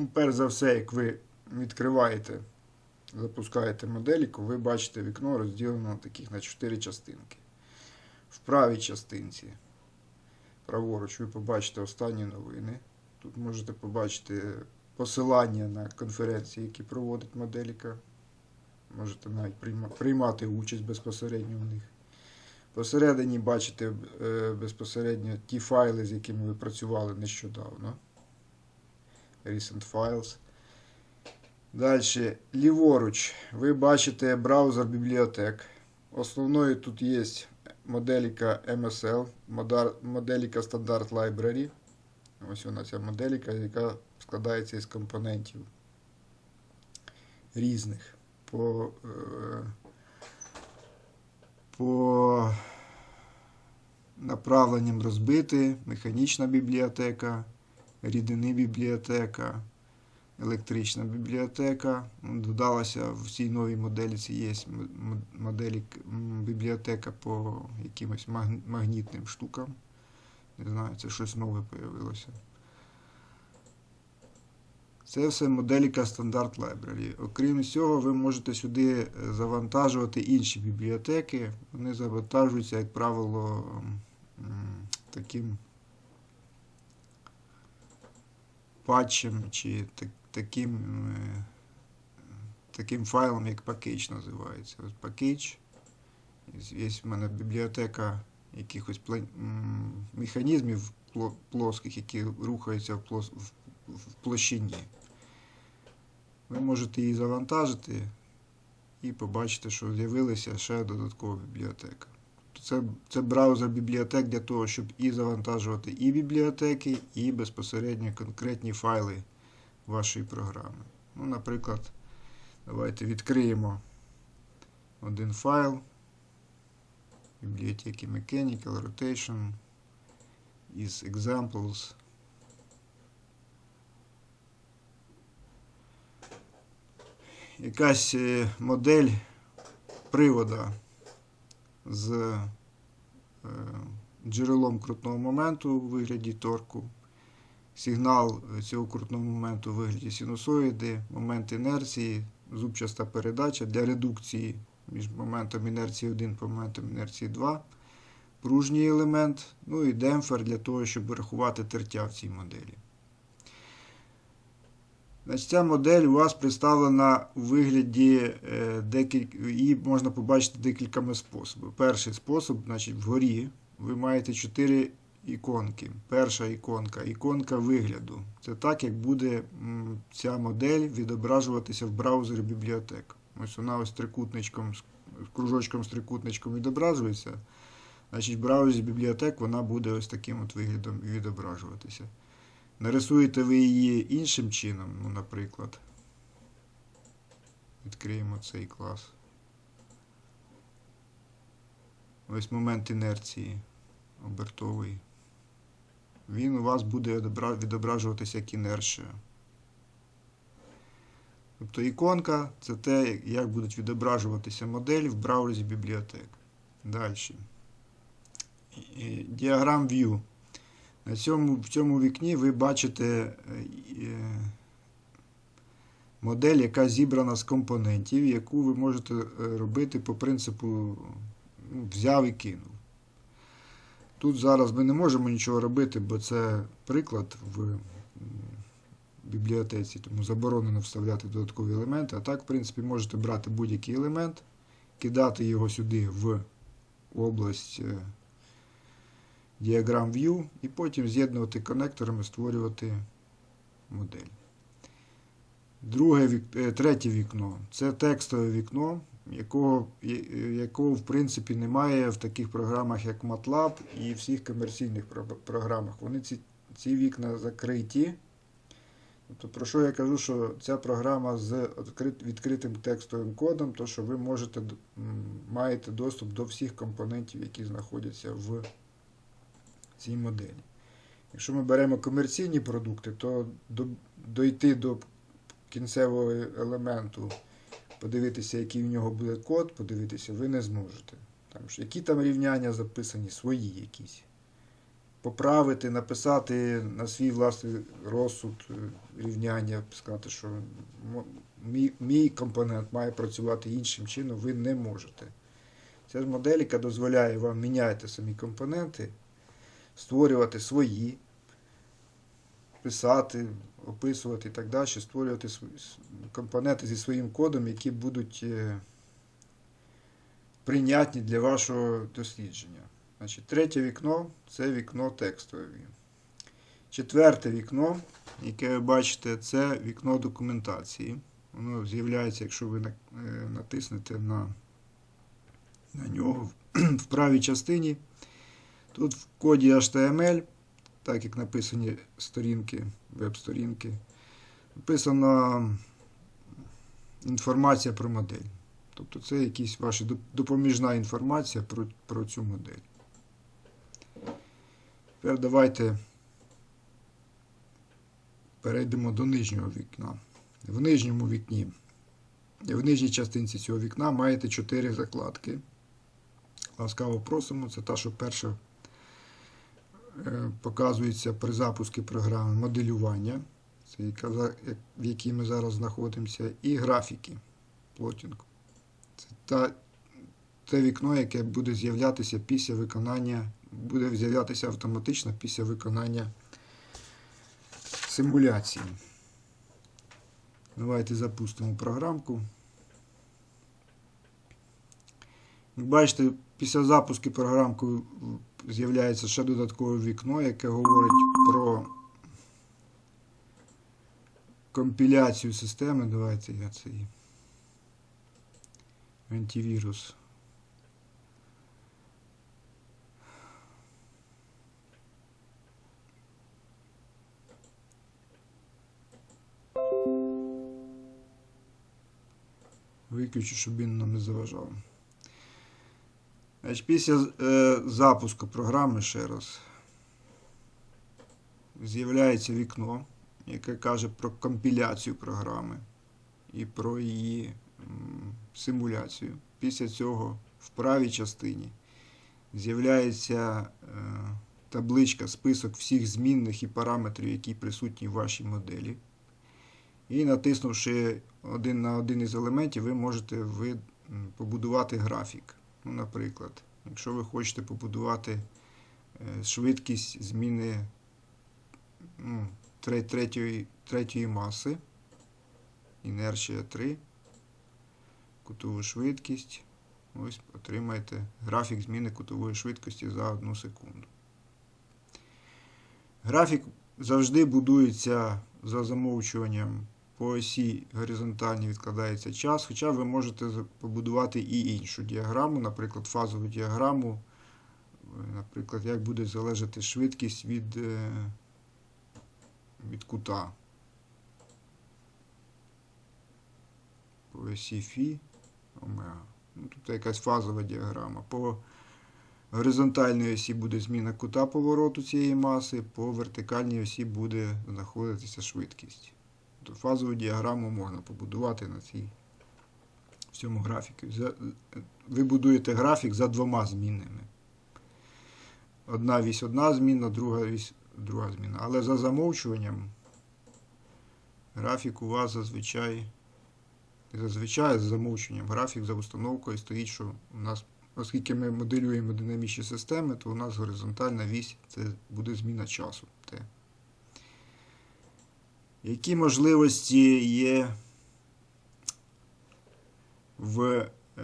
Ну, перш за все, як ви відкриваєте, запускаєте моделіку, ви бачите вікно розділено таких на 4 частинки. В правій частинці, праворуч, ви побачите останні новини. Тут можете побачити посилання на конференції, які проводить моделіка. Можете навіть приймати участь безпосередньо в них. Посередині бачите е, безпосередньо ті файли, з якими ви працювали нещодавно. Recent Files. Далі, ліворуч, ви бачите браузер бібліотек. Основною тут є моделіка MSL, моделіка Standard Library. Ось вона ця моделіка, яка складається із компонентів різних. По, е, по направленням розбити, механічна бібліотека, рідини бібліотека, електрична бібліотека. Додалася в цій новій моделіці є м- м- моделі бібліотека по якимось магнітним штукам. Не знаю, це щось нове появилося. Це все моделіка Standard Library. Окрім цього, ви можете сюди е, завантажувати інші бібліотеки. Вони завантажуються, як правило, таким патчем чи так- таким, е, таким файлом, як package називається. Ось package. Є в мене бібліотека якихось пла- м, механізмів плоских, які рухаються в, плос- в площині. Ви можете її завантажити і побачите, що з'явилася ще додаткова бібліотека. Це, це браузер бібліотек для того, щоб і завантажувати і бібліотеки, і безпосередньо конкретні файли вашої програми. Ну, наприклад, давайте відкриємо один файл бібліотеки Mechanical Rotation із examples. Якась е, модель привода з е, джерелом крутного моменту у вигляді торку, сигнал цього крутного моменту у вигляді синусоїди, момент інерції, зубчаста передача для редукції між моментом інерції 1 та моментом інерції 2, пружній елемент, ну і демпфер для того, щоб врахувати тертя в цій моделі. Значить, ця модель у вас представлена у вигляді е, декілька, її можна побачити декількома способами. Перший спосіб, значить, вгорі ви маєте чотири іконки. Перша іконка іконка вигляду. Це так, як буде ця модель відображуватися в браузері бібліотек. Ось вона ось трикутничком, кружочком з трикутничком відображується. Значить, в браузері бібліотек вона буде ось таким от виглядом відображуватися. Нарисуєте ви її іншим чином, ну, наприклад. Відкриємо цей клас. Ось момент інерції обертовий. Він у вас буде відображуватися як інерція. Тобто іконка це те, як будуть відображуватися моделі в браузері бібліотек. Далі. Діаграм View. Цьому, в цьому вікні ви бачите е, е, модель, яка зібрана з компонентів, яку ви можете е, робити по принципу ну, взяв і кинув. Тут зараз ми не можемо нічого робити, бо це приклад в бібліотеці, тому заборонено вставляти додаткові елементи. А так, в принципі, можете брати будь-який елемент, кидати його сюди в область. Діаграм View і потім з'єднувати конекторами, створювати модель. Друге е, третє вікно це текстове вікно, якого, е, якого в принципі немає в таких програмах, як MATLAB і всіх комерційних програмах. Вони ці, ці вікна закриті. Тобто, про що я кажу, що ця програма з відкритим текстовим кодом, то що ви можете маєте доступ до всіх компонентів, які знаходяться в цій моделі. Якщо ми беремо комерційні продукти, то до, дойти до кінцевого елементу, подивитися, який в нього буде код, подивитися, ви не зможете. Там, ж- які там рівняння записані, свої якісь. поправити, написати на свій власний розсуд е, рівняння, сказати, що мій, мій компонент має працювати іншим чином, ви не можете. Ця ж моделіка дозволяє вам міняти самі компоненти, створювати свої, писати, описувати і так далі, створювати компоненти зі своїм кодом, які будуть е, прийнятні для вашого дослідження. Значить, третє вікно це вікно текстове. Четверте вікно, яке ви бачите, це вікно документації. Воно з'являється, якщо ви е, натиснете на, на нього в правій частині. Тут в коді HTML, так як написані сторінки, веб-сторінки, написана інформація про модель. Тобто це якась ваша допоміжна інформація про, про цю модель. Тепер давайте перейдемо до нижнього вікна. В нижньому вікні, в нижній частинці цього вікна маєте 4 закладки. Ласкаво просимо, це та, що перша показується при запуску програми моделювання, це в якій ми зараз знаходимося, і графіки плотінг. Це та, те вікно, яке буде з'являтися після виконання, буде з'являтися автоматично після виконання симуляції. Давайте запустимо програмку. Бачите, після запуску програмки з'являється ще додаткове вікно, яке говорить про компіляцію системи. Давайте я цей антивірус. Виключу, щоб він нам не заважав. Значить, після е, запуску програми ще раз з'являється вікно, яке каже про компіляцію програми і про її м, симуляцію. Після цього в правій частині з'являється е, табличка, список всіх змінних і параметрів, які присутні в вашій моделі. І натиснувши один на один із елементів, ви можете ви, побудувати графік. Ну, наприклад, якщо ви хочете побудувати е, швидкість зміни ну, третьої, третьої маси, інерція 3, кутову швидкість, ось отримаєте графік зміни кутової швидкості за 1 секунду. Графік завжди будується за замовчуванням по осі горизонтальні відкладається час, хоча ви можете побудувати і іншу діаграму, наприклад, фазову діаграму, е, наприклад, як буде залежати швидкість від, е, від кута. По осі Фі, омега. Ну, тут якась фазова діаграма. По горизонтальній осі буде зміна кута повороту цієї маси, по вертикальній осі буде знаходитися швидкість. То фазову діаграму можна побудувати на цій в цьому графіку. Ви будуєте графік за двома змінними. Одна вісь одна зміна, друга вісь друга зміна. Але за замовчуванням графік у вас зазвичай, зазвичай за замовчуванням графік за установкою стоїть, що у нас, оскільки ми моделюємо динамічні системи, то у нас горизонтальна вісь це буде зміна часу. Які можливості є в, е,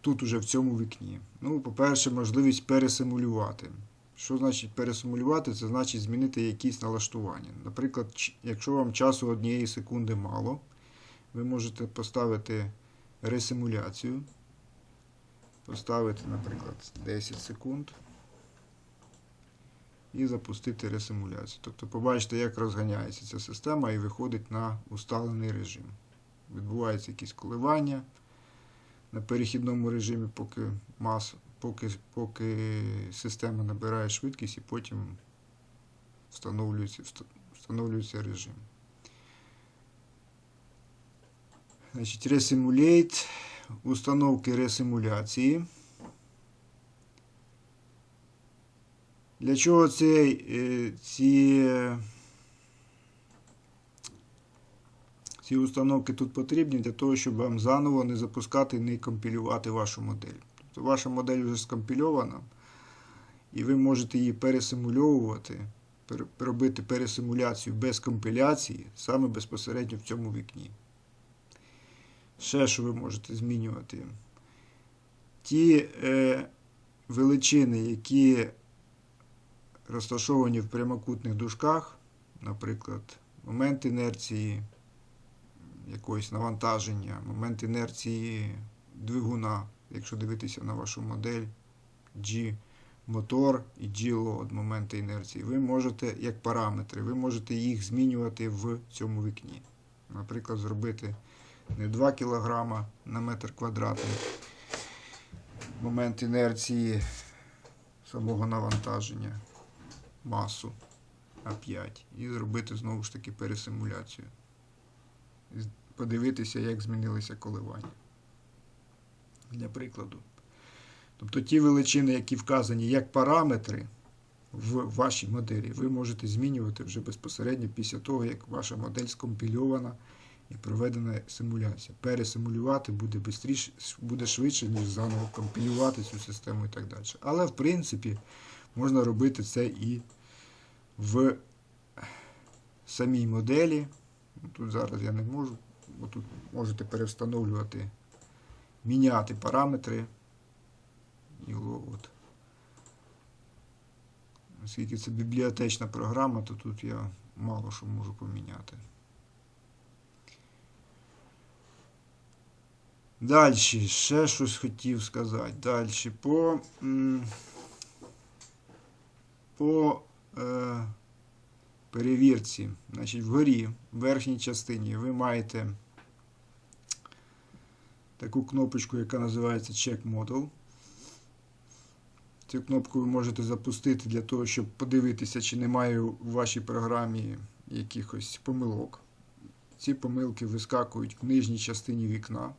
тут уже в цьому вікні? Ну, по-перше, можливість пересимулювати. Що значить пересимулювати? Це значить змінити якісь налаштування. Наприклад, якщо вам часу однієї секунди мало, ви можете поставити ресимуляцію. Поставити, наприклад, 10 секунд і запустити ресимуляцію. Тобто побачите, як розганяється ця система і виходить на усталений режим. Відбуваються якісь коливання на перехідному режимі, поки мас, поки, поки система набирає швидкість і потім встановлюється, встановлюється режим. Значить, Resimulate, установки ресимуляції. Для чого цей, е, ці, ці установки тут потрібні? Для того, щоб вам заново не запускати, не компілювати вашу модель. Тобто ваша модель вже скомпільована, і ви можете її пересимульовувати, робити пересимуляцію без компіляції саме безпосередньо в цьому вікні. Ще що ви можете змінювати? Ті е, величини, які розташовані в прямокутних дужках, наприклад, момент інерції якогось навантаження, момент інерції двигуна, якщо дивитися на вашу модель G мотор і G-load, моменти інерції, ви можете як параметри, ви можете їх змінювати в цьому вікні. Наприклад, зробити не 2 кг на метр квадратний момент інерції самого навантаження, масу А5 і зробити знову ж таки пересимуляцію. Подивитися, як змінилися коливання. Для прикладу. Тобто ті величини, які вказані як параметри в вашій моделі, ви можете змінювати вже безпосередньо після того, як ваша модель скомпільована і проведена симуляція. Пересимулювати буде буде швидше, ніж заново компілювати цю систему і так далі. Але в принципі можна робити це і в самій моделі. Тут зараз я не можу, тут можете перевстановлювати, міняти параметри. І от. Оскільки це бібліотечна програма, то тут я мало що можу поміняти. Далі, ще щось хотів сказати. Далі по, по е, перевірці. Значить, вгорі, в верхній частині, ви маєте таку кнопочку, яка називається Check Model. Цю кнопку ви можете запустити для того, щоб подивитися, чи немає у вашій програмі якихось помилок. Ці помилки вискакують в нижній частині вікна.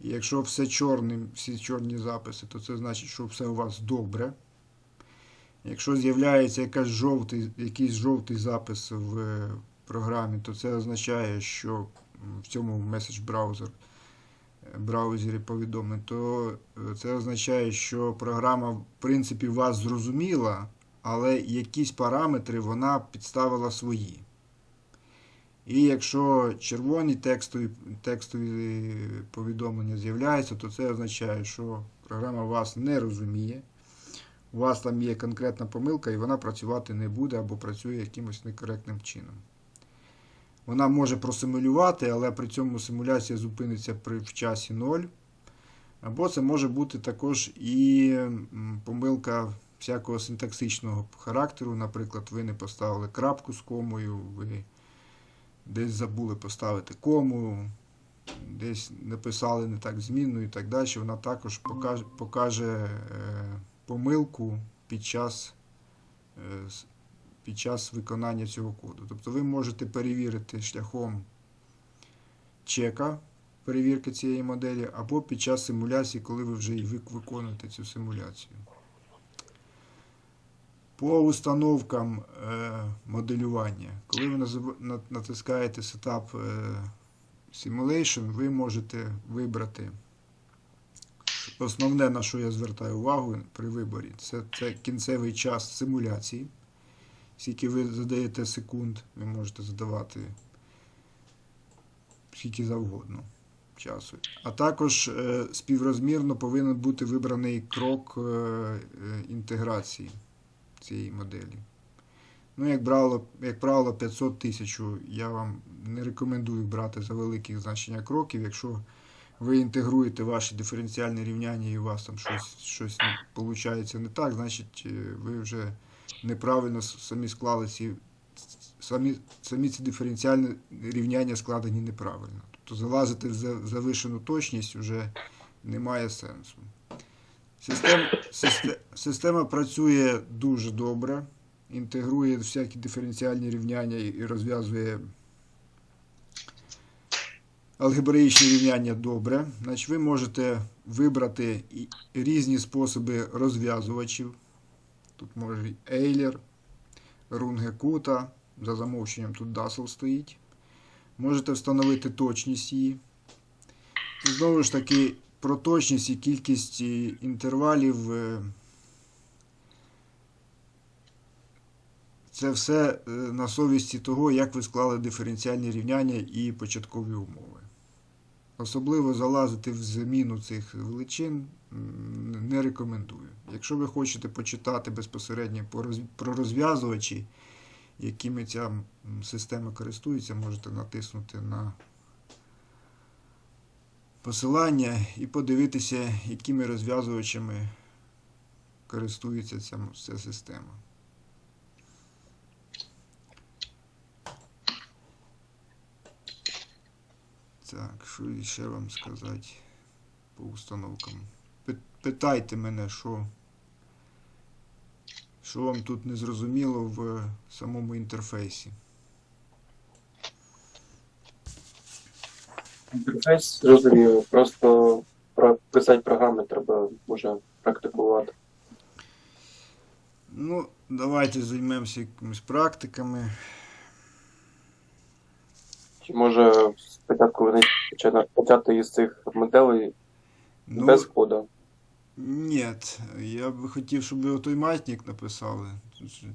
І якщо все чорним, всі чорні записи, то це значить, що все у вас добре. Якщо з'являється якась жовтий, якийсь жовтий запис в е, програмі, то це означає, що в цьому меседж браузер браузері повідомлень, то е, це означає, що програма, в принципі, вас зрозуміла, але якісь параметри вона підставила свої. І якщо червоні текстові, текстові повідомлення з'являються, то це означає, що програма вас не розуміє. У вас там є конкретна помилка, і вона працювати не буде або працює якимось некоректним чином. Вона може просимулювати, але при цьому симуляція зупиниться при, в часі 0. Або це може бути також і помилка всякого синтаксичного характеру. Наприклад, ви не поставили крапку з комою, ви десь забули поставити кому, десь написали не так змінну і так далі. Вона також покаже, покаже помилку під час е, під час виконання цього коду. Тобто ви можете перевірити шляхом чека перевірки цієї моделі, або під час симуляції, коли ви вже виконуєте цю симуляцію. По установкам е, моделювання, коли ви натискаєте Setup е, Simulation, ви можете вибрати основне, на що я звертаю увагу при виборі, це, це кінцевий час симуляції. Скільки ви задаєте секунд, ви можете задавати скільки завгодно часу. А також е, співрозмірно повинен бути вибраний крок е, е, інтеграції цієї моделі. Ну, як правило, як правило, 500 тисяч я вам не рекомендую брати за великих значення кроків. Якщо ви інтегруєте ваші диференціальні рівняння і у вас там щось, щось не виходить не так, значить е, ви вже неправильно самі склали ці самі, самі ці диференціальні рівняння складені неправильно. Тобто залазити в за- завишену точність вже немає сенсу. Систем, систе- система працює дуже добре, інтегрує всякі диференціальні рівняння і розв'язує алгебраїчні рівняння добре. Значить, ви можете вибрати різні способи розв'язувачів. Тут може Ейлер, Рунгекута. За замовченням тут Dassel стоїть. Можете встановити точність її. І знову ж таки, про точність і кількість е, інтервалів. е, Це все е, на совісті того, як ви склали диференціальні рівняння і початкові умови. Особливо залазити в заміну цих величин не рекомендую. Якщо ви хочете почитати безпосередньо про розв'язувачі, якими ця система користується, можете натиснути на посилання і подивитися, якими розв'язувачами користується ця, система. Так, що ще вам сказати по установкам? Питайте мене, що, що вам тут не зрозуміло в самому інтерфейсі. Інтерфейс зрозуміло, просто писати програми треба може практикувати. Ну, давайте займемося якимись практиками. Чи може спочатку вони почати із цих моделей Ну, без коду? ні, я би хотів, щоб ви той маятник написали.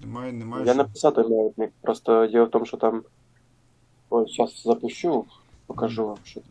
Немає, немає. Я що- написав той маятник, просто діло в тому, що там. Ой, зараз запущу, покажу вам, що